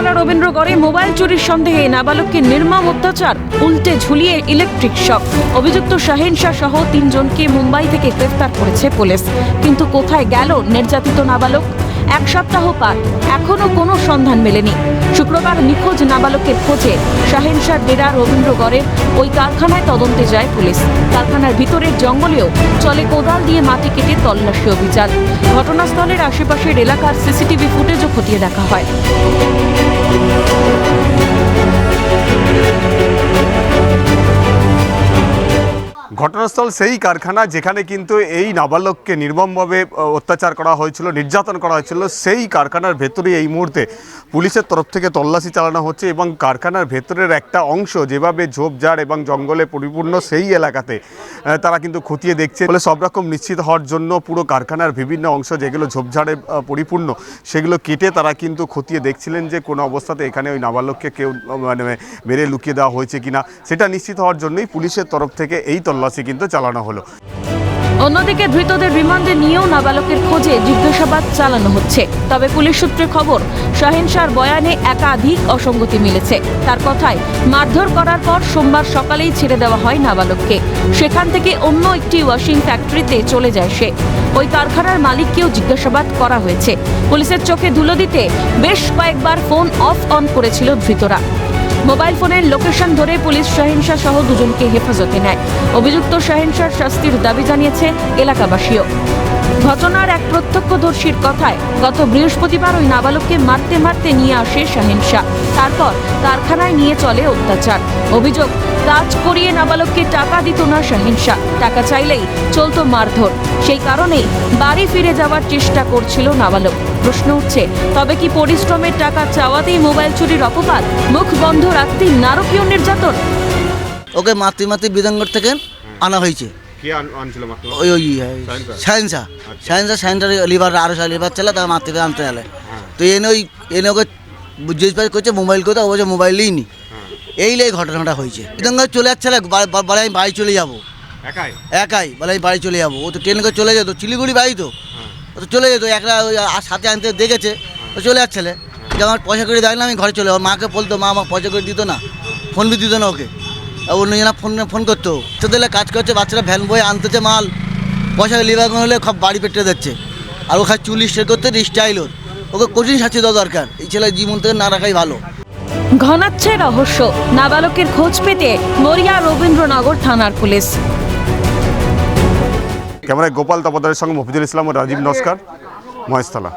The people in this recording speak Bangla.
রবীন্দ্রগড়ে মোবাইল চুরির সন্দেহে নাবালককে নির্মম অত্যাচার, উল্টে ঝুলিয়ে ইলেকট্রিক শক। অভিযুক্ত শাহিন শাহ সহ তিনজনকে মুম্বাই থেকে গ্রেফতার করেছে পুলিশ। কিন্তু কোথায় গেল নির্যাতিত নাবালক? এক সপ্তাহ পার এখনও কোনো সন্ধান মেলেনি। শুক্রবার নিখোঁজ নাবালকের খোঁজে শাহিন শাহ ডেরা রবীন্দ্রগড়ের ওই কারখানায় তদন্তে যায় পুলিশ। কারখানার ভিতরের জঙ্গলেও চলে কোদাল দিয়ে মাটি কেটে তল্লাশি অভিযান। ঘটনাস্থলের আশেপাশের এলাকার সিসিটিভি ফুটেজও খতিয়ে দেখা হয়। ঘটনাস্থল সেই কারখানা যেখানে কিন্তু এই নাবালককে নির্মমভাবে অত্যাচার করা হয়েছিল, নির্যাতন করা হয়েছিল, সেই কারখানার ভেতরে এই মুহূর্তে পুলিশের তরফ থেকে তল্লাশি চালানো হচ্ছে এবং কারখানার ভেতরের একটা অংশ যেভাবে ঝোপঝাড় এবং জঙ্গলে পরিপূর্ণ সেই এলাকাতে তারা কিন্তু খতিয়ে দেখছে। ফলে সব রকম নিশ্চিত হওয়ার জন্য পুরো কারখানার বিভিন্ন অংশ যেগুলো ঝোপঝাড়ে পরিপূর্ণ, সেগুলো কেটে তারা কিন্তু খতিয়ে দেখছিলেন যে কোনো অবস্থাতে এখানে ওই নাবালককে কেউ মানে মেরে লুকিয়ে দেওয়া হয়েছে কিনা, সেটা নিশ্চিত হওয়ার জন্যই পুলিশের তরফ থেকে এই তল্লাশি কিন্তু চালানো হলো। অন্যদিকে ধৃতদের রিমান্ডে নিয়েও নাবালকের খোঁজে জিজ্ঞাসাবাদ চালানো হচ্ছে। তবে পুলিশ সূত্রে খবর শাহিন শাহর বয়ানে একাধিক অসঙ্গতি মিলেছে। তার কথায়, মারধর করার পর সোমবার সকালেই ছেড়ে দেওয়া হয় নাবালককে। সেখান থেকে অন্য একটি ওয়াশিং ফ্যাক্টরিতে চলে যায় সে। ওই কারখানার মালিককেও জিজ্ঞাসাবাদ করা হয়েছে। পুলিশের চোখে ধুলো দিতে বেশ কয়েকবার ফোন অফ অন করেছিল ধৃতরা। মোবাইল ফোনের লোকেশন ধরে পুলিশ শাহিনশা সহ দুজনকে হেফাজতে নেয়। অভিযুক্ত শাহিনশার শাস্তির দাবি জানিয়েছে এলাকাবাসীও। ঘটনার এক প্রত্যক্ষদর্শীর কথায় গত বৃহস্পতিবার ওই নাবালককে মারতে মারতে নিয়ে আসে শাহ তারপর কারখানায় নিয়ে চলে অত্যাচার। অভিযোগ, কাজ করিয়ে নাবালককে টাকা দিত না শাহ টাকা চাইলেই চলতো মারধর। সেই কারণেই বাড়ি ফিরে যাওয়ার চেষ্টা করছিল নাবালক। প্রশ্ন উঠছে, তবে কি পরিশ্রমের টাকা চাওয়াতেই মোবাইল চুরির অপবাদ? মুখ বন্ধ রাখতেই নারকীয় নির্যাতন? ওকে মাতৃ মাতৃ বিধানগর থেকে আনা হয়েছে। ওই ওই সায়েন্সা? সায়েন্সা। সায়েন্সা সায়েন্সের লিভার আরও লিভার চালে তার আনতে গেলে। তো এনে ওই এনে ওকে জিজ্ঞেস করছে মোবাইল কোথাও বলছে মোবাইলই নি এই এই ঘটনাটা হয়েছে। চলে যাচ্ছে বলে আমি বাড়ি চলে যাব। একাই? একাই বলে আমি বাড়ি চলে যাব। ও তো ট্রেনে করে চলে যেত চিলিগুড়ি বাড়ি তো। ও তো চলে যেত একটা ওই আর সাথে আনতে দেখেছে ও চলে যাচ্ছিলে যে আমার পয়সা করে দেয় না আমি ঘরে চলে যাব। মাকে বলতো মা আমার পয়সা করে দিত না ফোন বি দিত না ওকে। আর অন্য জনা ফোন ফোন করতো। তো দিলে কাজ করছে বাচ্চারা ভ্যান বয়ে আনতেছে মাল। পয়সা লিভার হলে সব বাড়ি পেটে দিচ্ছে। আর ওখানে চুল স্টেট করতে স্টাইল ওর। ওকে কঠিন শাস্তি দেওয়া দরকার। এই ছেলে জীবন থেকে না রাখাই ভালো। ঘনাচ্ছে রহস্য। নাবালকের খোঁজ পেতে মরিয়া রবীন্দ্রনগর থানার পুলিশ। ক্যামেরায় গোপাল তপদারের সঙ্গে মফিজুল ইসলাম ও রাজীব নস্কর। মহেশতলা।